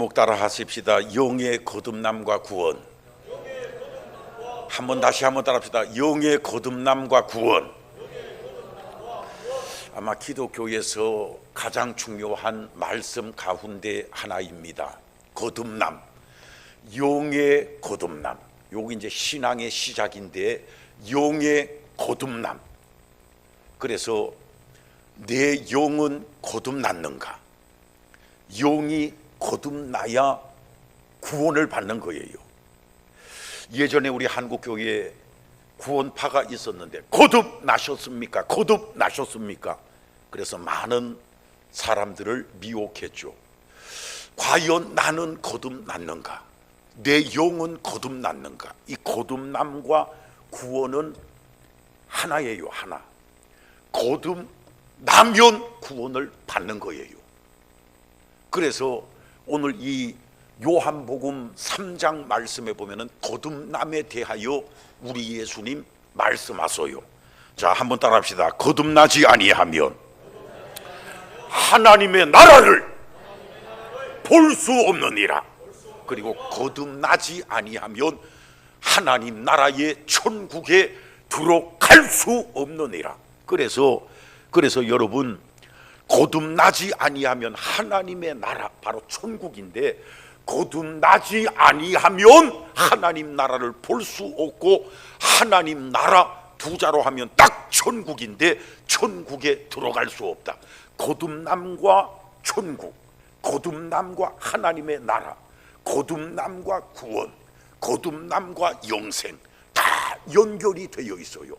목 따라 하십시다. 영의 거듭남과 구원. 한번 다시 한번 따라 합시다. 영의 거듭남과 구원. 아마 기독교에서 가장 중요한 말씀 가운데 하나입니다. 거듭남. 영의 거듭남. 요게 이제 신앙의 시작인데 영의 거듭남. 그래서 내 영은 거듭났는가? 영이 거듭나야 구원을 받는 거예요. 예전에 우리 한국 교회에 구원파가 있었는데 거듭나셨습니까? 거듭나셨습니까? 그래서 많은 사람들을 미혹했죠. 과연 나는 거듭났는가? 내 영은 거듭났는가? 이 거듭남과 구원은 하나예요, 하나. 거듭나면 구원을 받는 거예요. 그래서 오늘 이 요한복음 3장 말씀에 보면은 거듭남에 대하여 우리 예수님 말씀하소요. 자, 한번 따라합시다. 거듭나지 아니하면 하나님의 나라를 볼 수 없느니라. 그리고 거듭나지 아니하면 하나님 나라의 천국에 들어갈 수 없느니라. 그래서 그래서 여러분 거듭나지 아니하면 하나님의 나라 바로 천국인데 거듭나지 아니하면 하나님 나라를 볼 수 없고 하나님 나라 부자로 하면 딱 천국인데 천국에 들어갈 수 없다. 거듭남과 천국, 거듭남과 하나님의 나라, 거듭남과 구원, 거듭남과 영생 다 연결이 되어 있어요.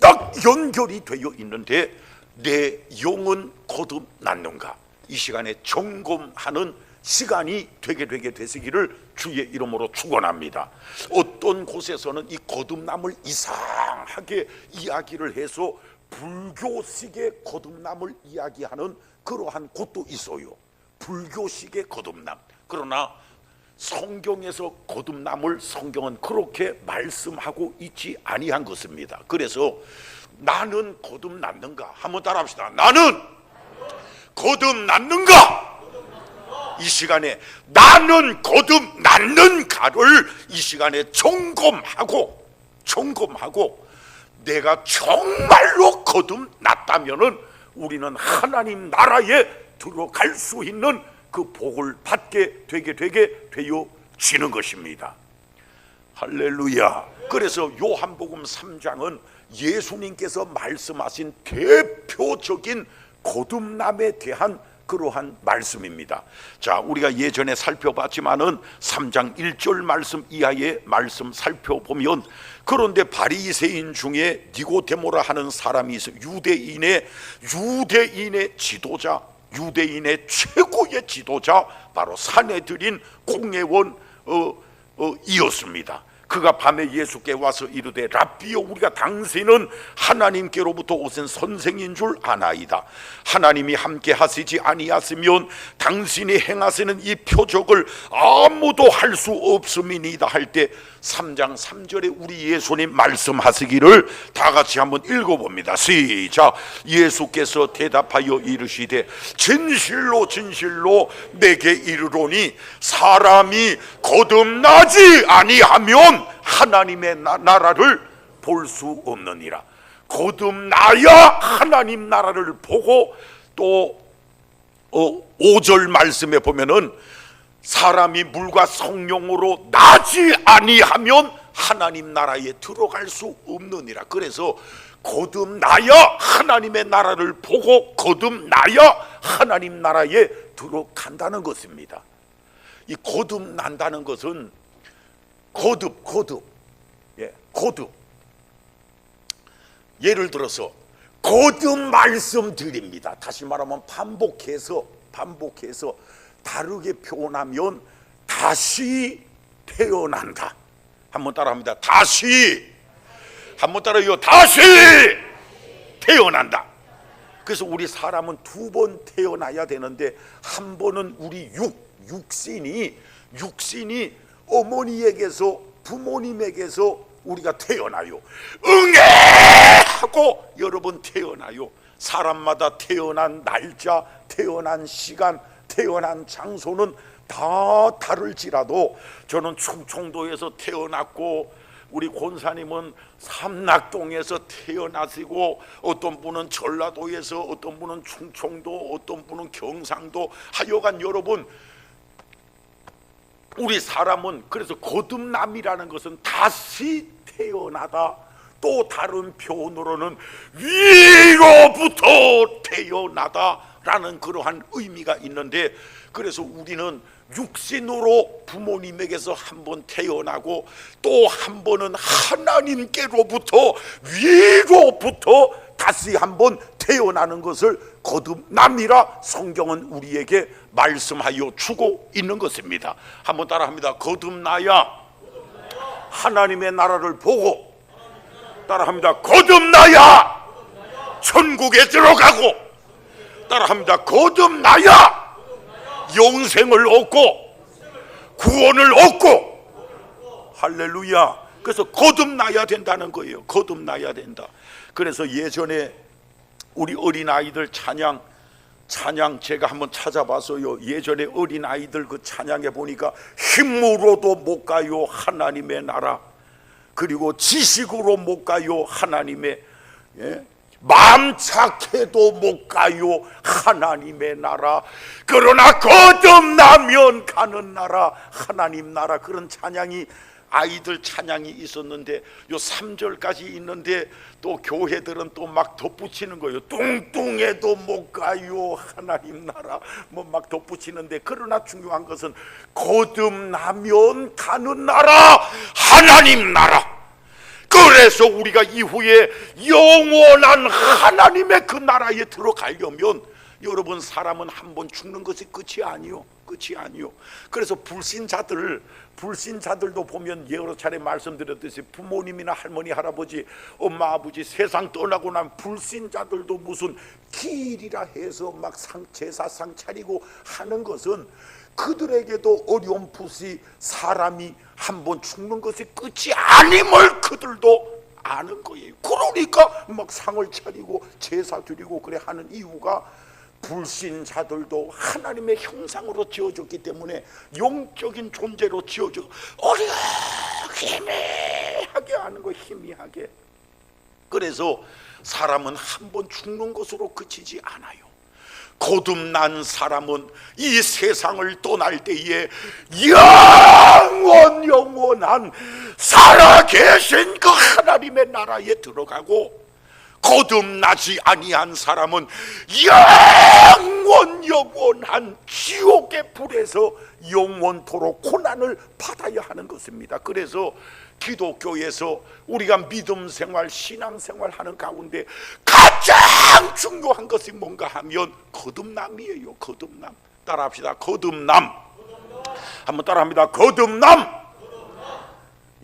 딱 연결이 되어 있는데 내 영은 거듭났는가? 이 시간에 점검하는 시간이 되게 되게 되시기를 주의 이름으로 축원합니다. 어떤 곳에서는 이 거듭남을 이상하게 이야기를 해서 불교식의 거듭남을 이야기하는 그러한 곳도 있어요. 불교식의 거듭남. 그러나 성경에서 거듭남을 성경은 그렇게 말씀하고 있지 아니한 것입니다. 그래서 나는 거듭났는가? 한번 따라합시다. 나는 거듭났는가? 이 시간에 나는 거듭났는가를 이 시간에 점검하고 점검하고 내가 정말로 거듭났다면은 우리는 하나님 나라에 들어갈 수 있는 그 복을 받게 되게 되게 되어지는 것입니다. 할렐루야. 그래서 요한복음 3장은 예수님께서 말씀하신 대표적인 거듭남에 대한 그러한 말씀입니다. 자, 우리가 예전에 살펴봤지만은 3장 1절 말씀 이하의 말씀 살펴보면 그런데 바리새인 중에 니고데모라 하는 사람이 있어 유대인의 유대인의 지도자 유대인의 최고의 지도자 바로 사내들인 공예원 어, 어, 이었습니다. 그가 밤에 예수께 와서 이르되 라비여 우리가 당신은 하나님께로부터 오신 선생인 줄 아나이다. 하나님이 함께 하시지 아니하시면 당신이 행하시는 이 표적을 아무도 할 수 없음이니이다 할 때 3장 3절에 우리 예수님 말씀하시기를 다 같이 한번 읽어봅니다. 시작. 예수께서 대답하여 이르시되 진실로 진실로 내게 이르노니 사람이 거듭나지 아니하면 하나님의 나, 나라를 볼 수 없느니라. 거듭나야 하나님 나라를 보고 또 어, 5절 말씀에 보면은 사람이 물과 성령으로 나지 아니하면 하나님 나라에 들어갈 수 없느니라. 그래서 거듭나야 하나님의 나라를 보고 거듭나야 하나님 나라에 들어간다는 것입니다. 이 거듭난다는 것은 거듭, 거듭, 예, 거듭. 예를 들어서 거듭 말씀드립니다. 다시 말하면 반복해서 반복해서 다르게 표현하면 다시 태어난다. 한번 따라합니다. 다시 한번 따라요. 다시 태어난다. 그래서 우리 사람은 두 번 태어나야 되는데 한 번은 우리 육 육신이 육신이 어머니에게서 부모님에게서 우리가 태어나요. 응애 하고 여러분 태어나요. 사람마다 태어난 날짜, 태어난 시간, 태어난 장소는 다 다를지라도 저는 충청도에서 태어났고 우리 권사님은 삼락동에서 태어나시고 어떤 분은 전라도에서 어떤 분은 충청도 어떤 분은 경상도 하여간 여러분 우리 사람은 그래서 거듭남이라는 것은 다시 태어나다. 또 다른 표현으로는 위로부터 태어나다 라는 그러한 의미가 있는데 그래서 우리는 육신으로 부모님에게서 한 번 태어나고 또 한 번은 하나님께로부터 위로부터 다시 한 번 태어나는 것을 거듭남이라 성경은 우리에게 말씀하여 주고 있는 것입니다. 한번 따라합니다. 거듭나야 하나님의 나라를 보고 따라합니다. 거듭나야 천국에 들어가고 따라합니다. 거듭나야 영생을 얻고 구원을 얻고 할렐루야. 그래서 거듭나야 된다는 거예요. 거듭나야 된다. 그래서 예전에 우리 어린 아이들 찬양 찬양 제가 한번 찾아봐서요. 예전에 어린 아이들 그 찬양해 보니까 힘으로도 못 가요 하나님의 나라. 그리고 지식으로 못 가요 하나님의 예? 마음 착해도 못 가요 하나님의 나라. 그러나 거듭나면 가는 나라 하나님 나라. 그런 찬양이 아이들 찬양이 있었는데 요 3절까지 있는데 또 교회들은 또 막 덧붙이는 거예요. 뚱뚱해도 못 가요 하나님 나라. 뭐 막 덧붙이는데 그러나 중요한 것은 거듭나면 가는 나라 하나님 나라 그래서 우리가 이후에 영원한 하나님의 그 나라에 들어가려면 여러분 사람은 한 번 죽는 것이 끝이 아니요 끝이 아니요. 그래서 불신자들 불신자들도 보면 여러 차례 말씀드렸듯이 부모님이나 할머니 할아버지 엄마 아버지 세상 떠나고 난 불신자들도 무슨 기일이라 해서 막 상, 제사상 차리고 하는 것은 그들에게도 어렴풋이 사람이 한 번 죽는 것이 끝이 아님을 그들도 아는 거예요. 그러니까 막 상을 차리고 제사 드리고 그래 하는 이유가 불신자들도 하나님의 형상으로 지어졌기 때문에 영적인 존재로 지어져 어리가 희미하게 하는 거 희미하게 그래서 사람은 한 번 죽는 것으로 그치지 않아요. 거듭난 사람은 이 세상을 떠날 때에 영원 영원한 살아계신 그 하나님의 나라에 들어가고 거듭나지 아니한 사람은 영원 영원한 지옥의 불에서 영원토록 고난을 받아야 하는 것입니다. 그래서 기독교에서 우리가 믿음 생활, 신앙 생활 하는 가운데 가장 중요한 것이 뭔가 하면 거듭남이에요. 거듭남. 따라합시다. 거듭남. 한번 따라합니다. 거듭남.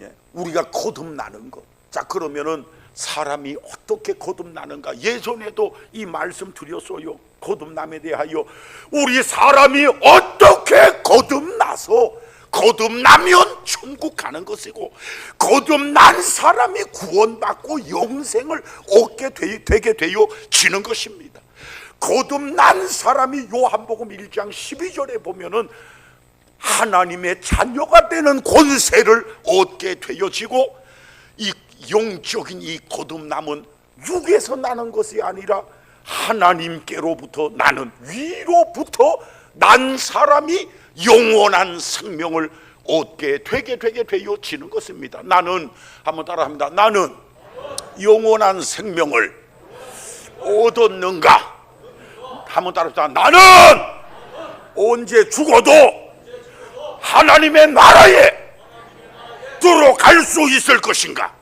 예, 우리가 거듭나는 것. 자, 그러면은 사람이 어떻게 거듭나는가? 예전에도 이 말씀 드렸어요. 거듭남에 대하여 우리 사람이 어떻게 거듭나서 거듭나면 천국 가는 것이고 거듭난 사람이 구원받고 영생을 얻게 되, 되게 되어 지는 것입니다. 거듭난 사람이 요한복음 1장 12절에 보면은 하나님의 자녀가 되는 권세를 얻게 되어지고 이 영적인 이 거듭남은 육에서 나는 것이 아니라 하나님께로부터 나는 위로부터 난 사람이 영원한 생명을 얻게 되게 되게 되어지는 것입니다. 나는 한번 따라합니다. 나는 영원한 생명을 얻었는가? 한번 따라합니다. 나는 언제 죽어도 하나님의 나라에 들어갈 수 있을 것인가?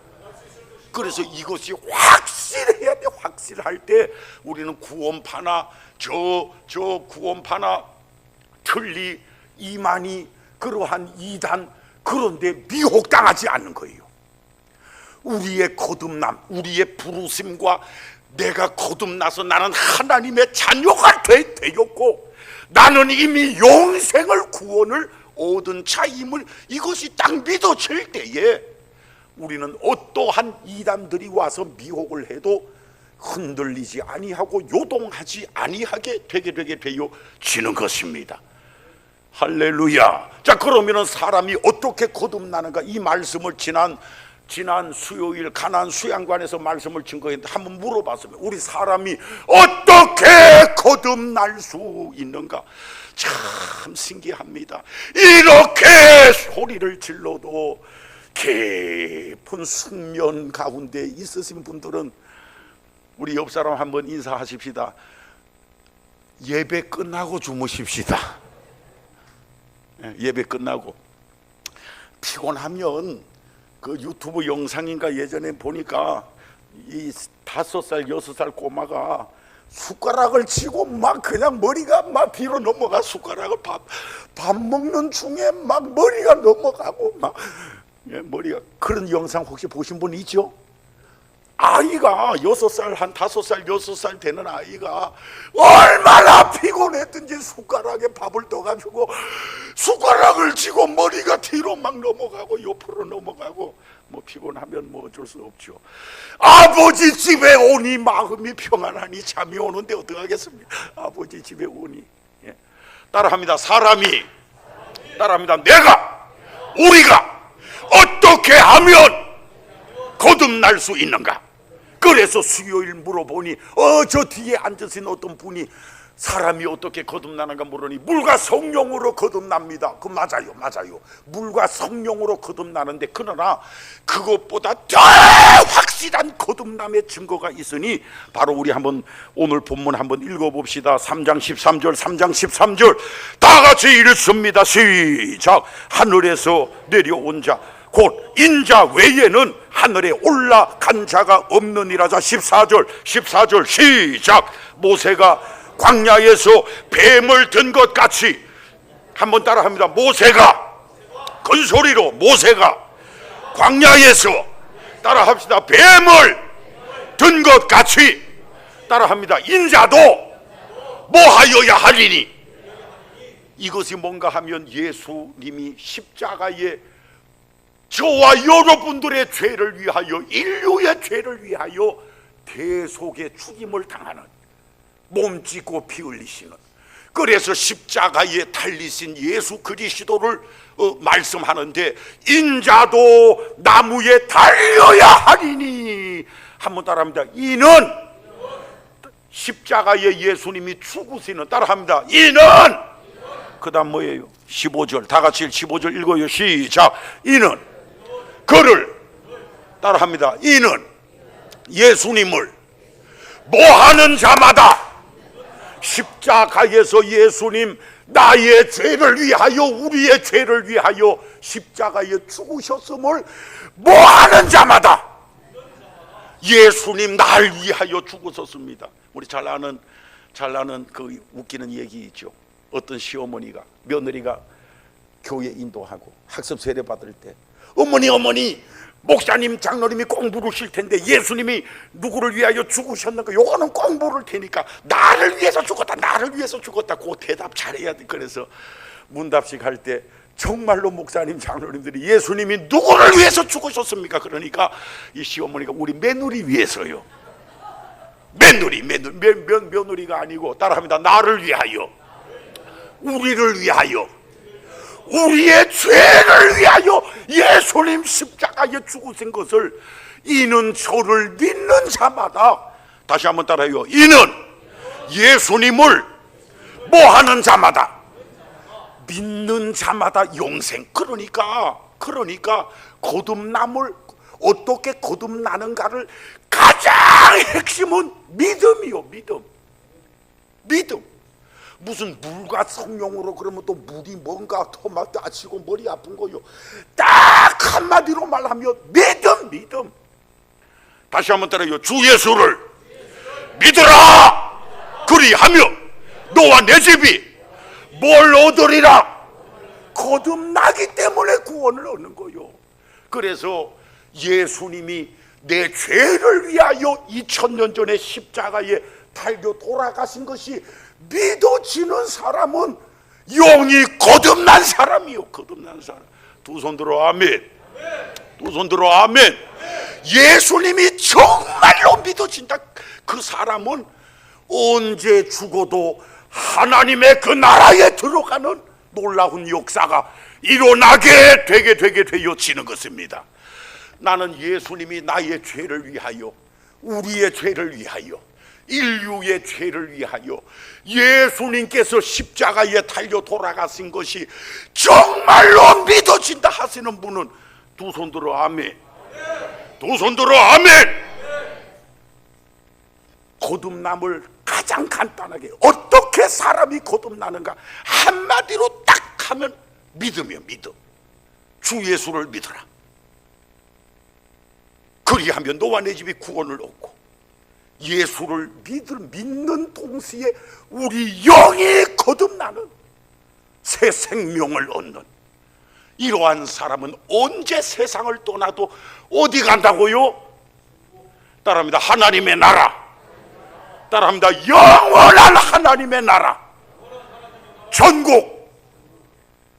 그래서 이것이 확실해야 돼. 확실할 때 우리는 구원파나 저 저 구원파나 틀리 이만희 그러한 이단 그런데 미혹당하지 않는 거예요. 우리의 거듭남, 우리의 부르심과 내가 거듭나서 나는 하나님의 자녀가 되, 되었고 나는 이미 영생을 구원을 얻은 자임을 이것이 딱 믿어질 때에 우리는 어떠한 이단들이 와서 미혹을 해도 흔들리지 아니하고 요동하지 아니하게 되게 되게 되어 지는 것입니다. 할렐루야. 자 그러면은 사람이 어떻게 거듭나는가 이 말씀을 지난 지난 수요일 가난 수양관에서 말씀을 증거했는데 한번 물어봤으면 우리 사람이 어떻게 거듭날 수 있는가 참 신기합니다. 이렇게 소리를 질러도 깊은 숙면 가운데 있으신 분들은 우리 옆 사람 한번 인사하십시다. 예배 끝나고 주무십시다. 예, 예배 끝나고 피곤하면 그 유튜브 영상인가 예전에 보니까 이 다섯 살 여섯 살 꼬마가 숟가락을 치고 막 그냥 머리가 막 뒤로 넘어가 숟가락을 밥, 밥 먹는 중에 막 머리가 넘어가고 막 예, 머리가 그런 영상 혹시 보신 분 있죠? 아이가 여섯 살, 한 다섯 살, 여섯 살 되는 아이가 얼마나 피곤했든지 숟가락에 밥을 떠가지고 숟가락을 쥐고 머리가 뒤로 막 넘어가고 옆으로 넘어가고 뭐 피곤하면 뭐 어쩔 수 없죠. 아버지 집에 오니 마음이 평안하니 잠이 오는데 어떡하겠습니까? 아버지 집에 오니 예. 따라합니다. 사람이 따라합니다. 내가 우리가 어떻게 하면 거듭날 수 있는가? 그래서 수요일 물어보니 어 저 뒤에 앉으신 어떤 분이 사람이 어떻게 거듭나는가 물으니 물과 성령으로 거듭납니다. 그 맞아요, 맞아요. 물과 성령으로 거듭나는데 그러나 그것보다 더 확실한 거듭남의 증거가 있으니 바로 우리 한번 오늘 본문 한번 읽어봅시다. 3장 13절, 3장 13절 다 같이 읽습니다. 시작. 하늘에서 내려온 자. 곧 인자 외에는 하늘에 올라간 자가 없느니라자. 14절 14절 시작. 모세가 광야에서 뱀을 든 것 같이 한번 따라합니다. 모세가 큰 소리로 모세가 광야에서 따라합시다. 뱀을 든 것 같이 따라합니다. 인자도 뭐하여야 하리니? 이것이 뭔가 하면 예수님이 십자가에 저와 여러분들의 죄를 위하여 인류의 죄를 위하여 대속의 죽임을 당하는 몸짓고 피 흘리시는 그래서 십자가에 달리신 예수 그리스도를 어, 말씀하는데 인자도 나무에 달려야 하리니. 한번 따라합니다. 이는 십자가에 예수님이 죽으시는 따라합니다. 이는 그 다음 뭐예요? 15절. 다 같이 15절 읽어요. 시작. 이는 그를 따라합니다. 이는 예수님을 뭐하는 자마다 십자가에서 예수님 나의 죄를 위하여 우리의 죄를 위하여 십자가에 죽으셨음을 뭐하는 자마다 예수님 날 위하여 죽으셨습니다. 우리 잘 아는 잘 아는 그 웃기는 얘기 있죠. 어떤 시어머니가 며느리가 교회 인도하고 학습 세례 받을 때 어머니 어머니 목사님 장로님이 꼭 물으실 텐데 예수님이 누구를 위하여 죽으셨는가? 요거는 꼭 물을 테니까 나를 위해서 죽었다 나를 위해서 죽었다. 그 대답 잘해야 돼. 그래서 문답식 할 때 정말로 목사님 장로님들이 예수님이 누구를 위해서 죽으셨습니까? 그러니까 이 시어머니가 우리 며느리 위해서요. 며느리 며느리 며느리가 아니고 따라합니다. 나를 위하여. 우리를 위하여 우리의 죄를 위하여 예수님 십자가에 죽으신 것을 이는 저를 믿는 자마다 다시 한번 따라해요. 이는 예수님을 뭐 하는 자마다 믿는 자마다 영생. 그러니까 그러니까 거듭남을 어떻게 거듭나는가를 가장 핵심은 믿음이요. 믿음. 믿음. 무슨 물과 성령으로 그러면 또 물이 뭔가 토막 다치고 머리 아픈 거요. 딱 한마디로 말하면 믿음, 믿음. 다시 한번 따라요. 주 예수를 믿으라. 그리하며 너와 내 집이 뭘 얻으리라. 거듭나기 때문에 구원을 얻는 거요. 그래서 예수님이 내 죄를 위하여 2000년 전에 십자가에 달려 돌아가신 것이 믿어지는 사람은 영이 거듭난 사람이요. 거듭난 사람. 두 손 들어 아멘. 두 손 들어 아멘. 예수님이 정말로 믿어진다. 그 사람은 언제 죽어도 하나님의 그 나라에 들어가는 놀라운 역사가 일어나게 되게 되게 되어지는 것입니다. 나는 예수님이 나의 죄를 위하여 우리의 죄를 위하여 인류의 죄를 위하여 예수님께서 십자가에 달려 돌아가신 것이 정말로 믿어진다 하시는 분은 두 손 들어 아멘. 두 손 들어 아멘. 거듭남을 가장 간단하게 어떻게 사람이 거듭나는가 한마디로 딱 하면 믿으며 믿음. 주 예수를 믿어라. 그리하면 너와 내 집이 구원을 얻고 예수를 믿을 믿는 동시에 우리 영이 거듭나는 새 생명을 얻는 이러한 사람은 언제 세상을 떠나도 어디 간다고요? 따라합니다. 하나님의 나라. 따라합니다. 영원한 하나님의 나라. 전국.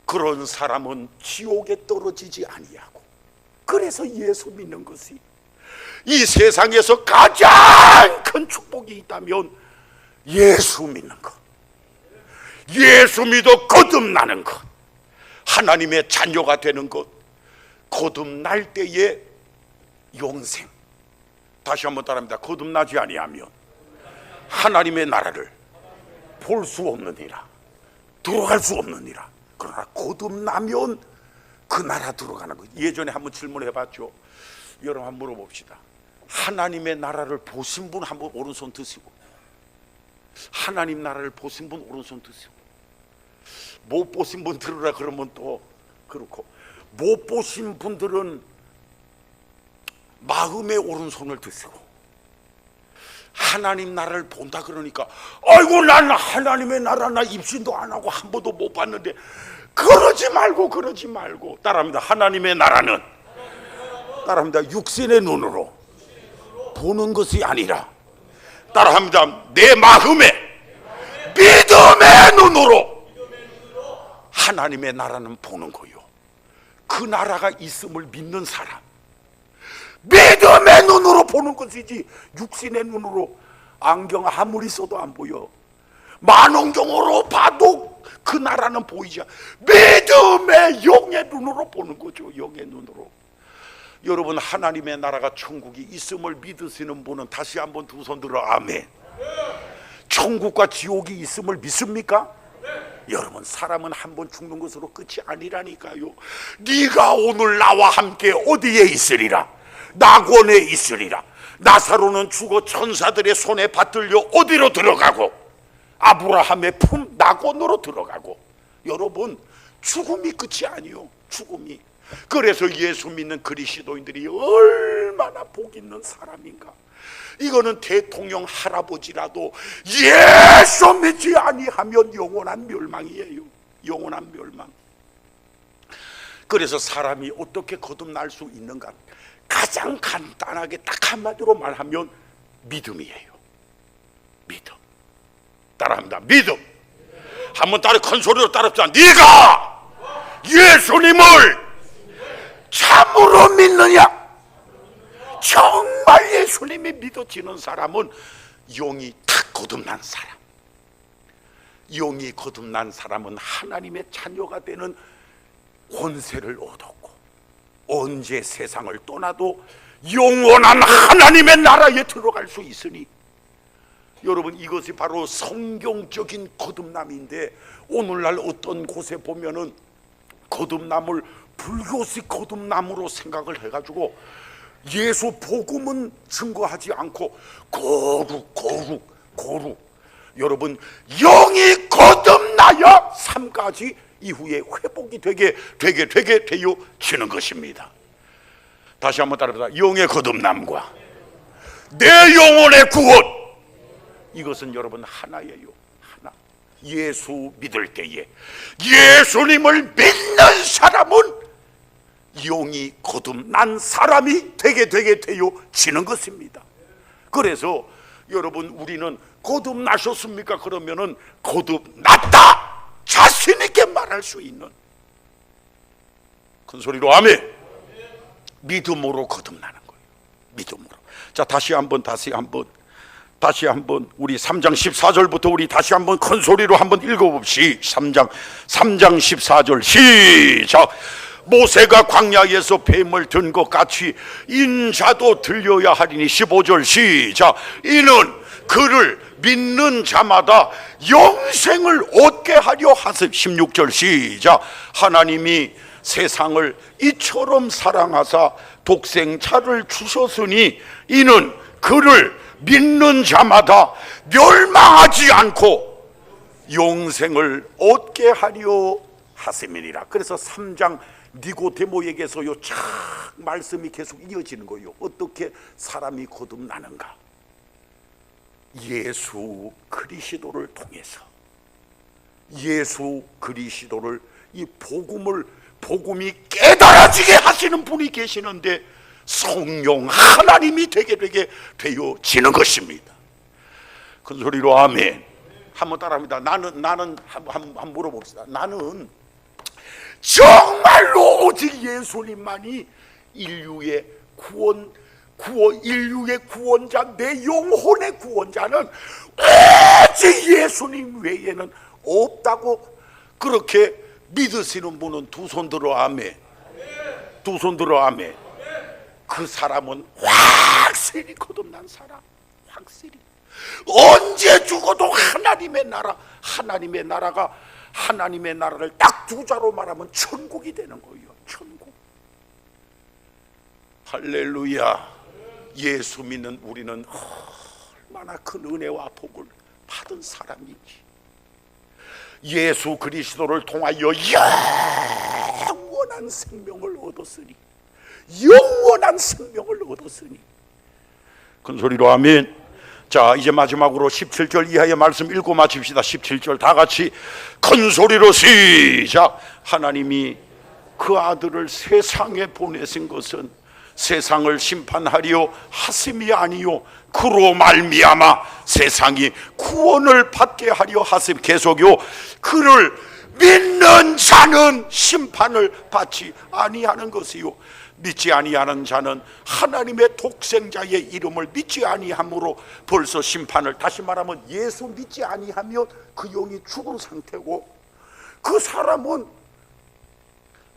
그런 사람은 지옥에 떨어지지 아니하고 그래서 예수 믿는 것이 이 세상에서 가장 큰 축복이 있다면 예수 믿는 것. 예수 믿어 거듭나는 것. 하나님의 자녀가 되는 것. 거듭날 때의 영생. 다시 한번 따라합니다. 거듭나지 아니하면 하나님의 나라를 볼 수 없느니라. 들어갈 수 없느니라. 그러나 거듭나면 그 나라 들어가는 것. 예전에 한번 질문해 봤죠. 여러분 한번 물어봅시다. 하나님의 나라를 보신 분 한번 오른손 드시고. 하나님 나라를 보신 분 오른손 드시고. 못 보신 분 들으라 그러면 또 그렇고. 못 보신 분들은 마음의 오른손을 드시고. 하나님 나라를 본다 그러니까 아이고 난 하나님의 나라 나 입신도 안 하고 한 번도 못 봤는데 그러지 말고 그러지 말고. 따라합니다. 하나님의 나라는 따라합니다. 육신의 눈으로 보는 것이 아니라 따라합니다. 내 마음에 믿음의 눈으로 하나님의 나라는 보는 거요. 그 나라가 있음을 믿는 사람. 믿음의 눈으로 보는 것이지 육신의 눈으로 안경 아무리 써도 안 보여. 만원경으로 봐도 그 나라는 보이지 않 믿음의 영의 눈으로 보는 거죠. 영의 눈으로 여러분 하나님의 나라가 천국이 있음을 믿으시는 분은 다시 한번 두 손 들어 아멘. 천국과 지옥이 있음을 믿습니까? 여러분 사람은 한 번 죽는 것으로 끝이 아니라니까요. 네가 오늘 나와 함께 어디에 있으리라? 낙원에 있으리라? 나사로는 죽어 천사들의 손에 받들려 어디로 들어가고? 아브라함의 품 낙원으로 들어가고? 여러분 죽음이 끝이 아니요. 죽음이 그래서 예수 믿는 그리스도인들이 얼마나 복 있는 사람인가. 이거는 대통령 할아버지라도 예수 믿지 아니하면 영원한 멸망이에요. 영원한 멸망. 그래서 사람이 어떻게 거듭날 수 있는가? 가장 간단하게 딱 한마디로 말하면 믿음이에요. 믿음. 따라합니다. 믿음. 한번 따라 큰 소리로 따라합시다. 네가 예수님을 참으로 믿느냐? 정말 예수님이 믿어지는 사람은 영이 탁 거듭난 사람. 영이 거듭난 사람은 하나님의 자녀가 되는 권세를 얻었고 언제 세상을 떠나도 영원한 하나님의 나라에 들어갈 수 있으니 여러분 이것이 바로 성경적인 거듭남인데 오늘날 어떤 곳에 보면은 거듭남을 불교식 거듭남으로 생각을 해가지고 예수 복음은 증거하지 않고 거룩 거룩 거룩 여러분 영이 거듭나야 삼가지 이후에 회복이 되게 되게 되게 되어지는 것입니다. 다시 한번 따라합니다. 영의 거듭남과 내 영혼의 구원 이것은 여러분 하나예요. 하나. 예수 믿을 때에 예수님을 믿는 사람은 영이 거듭난 사람이 되게 되게 되어지는 것입니다. 그래서 여러분 우리는 거듭나셨습니까? 그러면은 거듭났다 자신 있게 말할 수 있는 큰 소리로 아멘. 믿음으로 거듭나는 거예요. 믿음으로. 자 다시 한번 다시 한번 다시 한번 우리 3장 14절부터 우리 다시 한번 큰 소리로 한번 읽어봅시 3장 3장 14절 시작 모세가 광야에서 뱀을 든 것 같이 인자도 들려야 하리니 15절 시작. 이는 그를 믿는 자마다 영생을 얻게 하려 하세. 16절 시작. 하나님이 세상을 이처럼 사랑하사 독생자를 주셨으니 이는 그를 믿는 자마다 멸망하지 않고 영생을 얻게 하려 하심이니라. 그래서 3장 니고데모에게서 요 착 말씀이 계속 이어지는 거예요. 어떻게 사람이 거듭나는가? 예수 그리스도를 통해서 예수 그리스도를 이 복음을 복음이 깨달아지게 하시는 분이 계시는데 성령 하나님이 되게 되게 되어지는 것입니다. 큰 소리로 아멘. 한번 따라합니다. 나는 나는 한번 한번 물어봅시다. 나는 정말로 오직 예수님만이 인류의 구원 구원 인류의 구원자 내 영혼의 구원자는 오직 예수님 외에는 없다고 그렇게 믿으시는 분은 두 손 들어 아멘. 두 손 들어 아멘. 그 사람은 확실히 거듭난 사람. 확실히. 언제 죽어도 하나님의 나라, 하나님의 나라가 하나님의 나라를 딱 두 자로 말하면 천국이 되는 거예요. 천국. 할렐루야. 예수 믿는 우리는 얼마나 큰 은혜와 복을 받은 사람인지. 예수 그리스도를 통하여 영원한 생명을 얻었으니 영원한 생명을 얻었으니 큰 소리로 아멘. 자, 이제 마지막으로 17절 이하의 말씀 읽고 마칩시다. 17절 다 같이 큰 소리로 시작. 하나님이 그 아들을 세상에 보내신 것은 세상을 심판하려 하심이 아니요 그로 말미암아 세상이 구원을 받게 하려 하심 계속요 그를 믿는 자는 심판을 받지 아니하는 것이요 믿지 아니하는 자는 하나님의 독생자의 이름을 믿지 아니함으로 벌써 심판을 다시 말하면 예수 믿지 아니하면 그 영이 죽은 상태고 그 사람은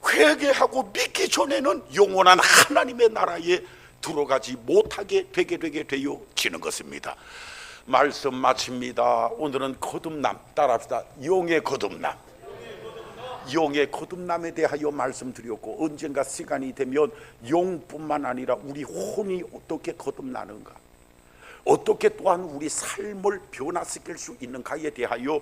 회개하고 믿기 전에는 영원한 하나님의 나라에 들어가지 못하게 되게 되게 되어지는 것입니다. 말씀 마칩니다. 오늘은 거듭남 따라합시다. 영의 거듭남. 영의 거듭남에 대하여 말씀드렸고 언젠가 시간이 되면 영뿐만 아니라 우리 혼이 어떻게 거듭나는가? 어떻게 또한 우리 삶을 변화시킬 수 있는가에 대하여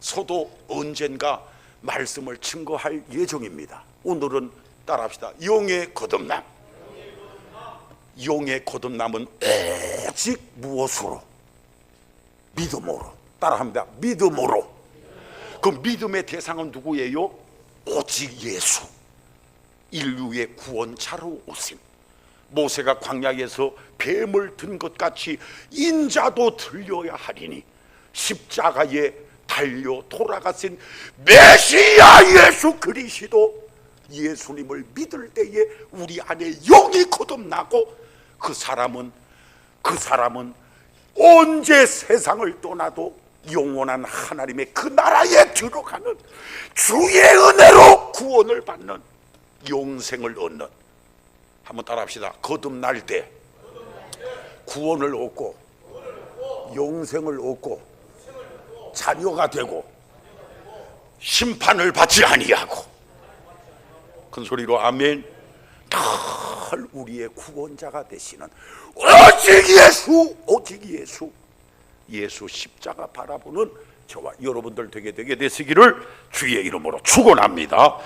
서도 언젠가 말씀을 증거할 예정입니다. 오늘은 따라합시다. 영의 거듭남. 영의 거듭남은 오직 무엇으로? 믿음으로. 따라합니다. 믿음으로. 그 믿음의 대상은 누구예요? 오직 예수. 인류의 구원자로 오신 모세가 광야에서 뱀을 든 것 같이 인자도 들려야 하리니 십자가에 달려 돌아가신 메시아 예수 그리스도 예수님을 믿을 때에 우리 안에 영이 거듭나고 그 사람은 그 사람은 언제 세상을 떠나도 영원한 하나님의 그 나라에 들어가는 주의 은혜로 구원을 받는 영생을 얻는 한번 따라합시다. 거듭날 때 구원을 얻고 영생을 얻고 자녀가 되고 심판을 받지 아니하고 큰 소리로 아멘. 늘 우리의 구원자가 되시는 오직 예수, 오직 예수. 예수 십자가 바라보는 저와 여러분들 되게 되게 되시기를 주의 이름으로 축원합니다.